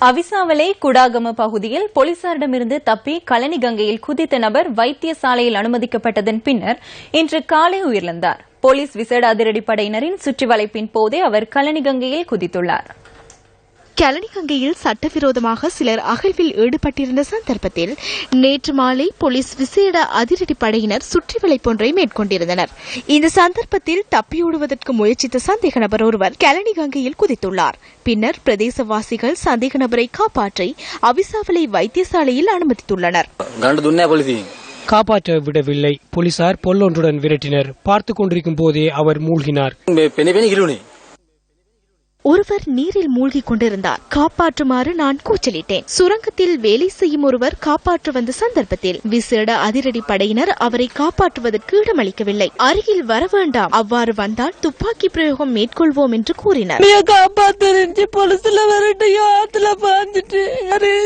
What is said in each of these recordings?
அவிசாவலை குடாகம பகுதியில் போலீசாரிடமிருந்து தப்பி கழனி கங்கையில் குதித்த நபர் வைத்தியசாலையில் அனுமதிக்கப்பட்டதன் பின்னர் இன்று காலை உயிரிழந்தார். போலீஸ் விசேட அதிரடிப்படையினரின் சுற்றி வளைப்பின் போதே அவர் கழனி கங்கையில் குதித்துள்ளார். கலனிகங்கையில் சட்டவிரோதமாக சிலர் அகழ்வில் ஈடுபட்டிருந்த சந்தர்ப்பத்தில் நேற்று மாலை போலீஸ் விசேட அதிரடி படையினர் சுற்றி வளைப்பொன்றை மேற்கொண்டிருந்தனர். இந்த சந்தர்ப்பத்தில் தப்பியோடுவதற்கு முயற்சித்த சந்தேக நபர் ஒருவர் கலனிகங்கையில் குதித்துள்ளார். பின்னர் பிரதேசவாசிகள் சந்தேக நபரை காப்பாற்றி அவிசாவளை வைத்தியசாலையில் அனுமதித்துள்ளனர். காப்பாற்ற விடவில்லை. போலீசார் பொல்லொன்றுடன் விரட்டினர். பார்த்துக் கொண்டிருக்கும் போதே அவர் மூழ்கினார். ஒருவர் நீரில் மூழ்கிக் கொண்டிருந்தார். காப்பாற்றுமாறு நான் கூச்சலிட்டேன். சுரங்கத்தில் வேலை செய்யும் ஒருவர் காப்பாற்ற வந்த சந்தர்ப்பத்தில் விசேட அதிரடி படையினர் அவரை காப்பாற்றுவதற்கு இடமளிக்கவில்லை. அருகில் வர வேண்டாம். அவ்வாறு வந்தால் துப்பாக்கி பிரயோகம் மேற்கொள்வோம் என்று கூறினர். காப்பாத்துருந்துச்சு பொலிசுல வரட்டு ஆத்துல பாஞ்சிட்டு.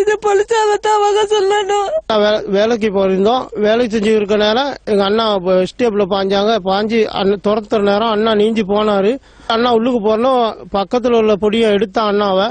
இது பொலிசாவ தவக சொல்லணும். வேலைக்கு போயிருந்தோம் வேலைக்கு செஞ்சு இருக்க நேரம் எங்க அண்ணா ஸ்டேப்ல பாஞ்சாங்க. பாஞ்சு துரத்துற நேரம் அண்ணா நீஞ்சி போனாரு. அண்ணா உள்ளுக்கு போனோம் பக்கத்தில் உள்ள பொடியை எடுத்த அண்ணாவை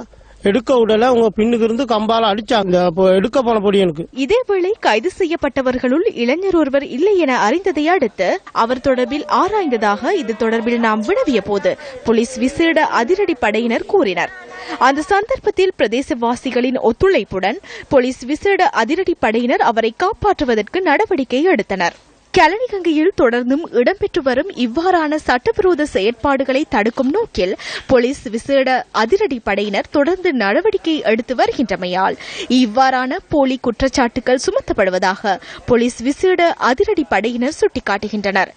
எடுக்க உடல உங்க பின்னுக்கு இருந்து கம்பால அடிச்சாங்க. எடுக்க போன பொடி எனக்கு. இதேவேளை கைது செய்யப்பட்டவர்களுள் இளைஞர் ஒருவர் இல்லை என அறிந்ததை அடுத்து அவர் தொடர்பில் ஆராய்ந்ததாக இது தொடர்பில் நாம் வினவிய போது போலீஸ் விசேட அதிரடி படையினர் கூறினர். அந்த சந்தர்ப்பத்தில் பிரதேசவாசிகளின் ஒத்துழைப்புடன் போலீஸ் விசேட அதிரடி படையினர் அவரை காப்பாற்றுவதற்கு நடவடிக்கை எடுத்தனர். கலனிகங்கையில் தொடர்ந்தும் இடம்பெற்று வரும் இவ்வாறான சட்டவிரோத செயற்பாடுகளை தடுக்கும் நோக்கில் போலீஸ் விசேட அதிரடி படையினர் தொடர்ந்து நடவடிக்கை எடுத்து வருகின்றமையால் இவ்வாறான போலி குற்றச்சாட்டுகள் சுமத்தப்படுவதாக போலீஸ் விசேட அதிரடி படையினர் சுட்டிக்காட்டுகின்றனர்.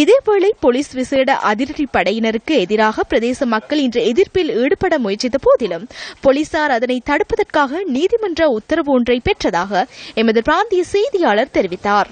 இதேவேளை போலீஸ் விசேட அதிரடி படையினருக்கு எதிராக பிரதேச மக்கள் இன்று எதிர்ப்பில் ஈடுபட முயற்சித்த போதிலும் போலீசார் அதனை தடுப்பதற்காக நீதிமன்ற உத்தரவு ஒன்றை பெற்றதாக எமது பிராந்திய செய்தியாளர் தெரிவித்தார்.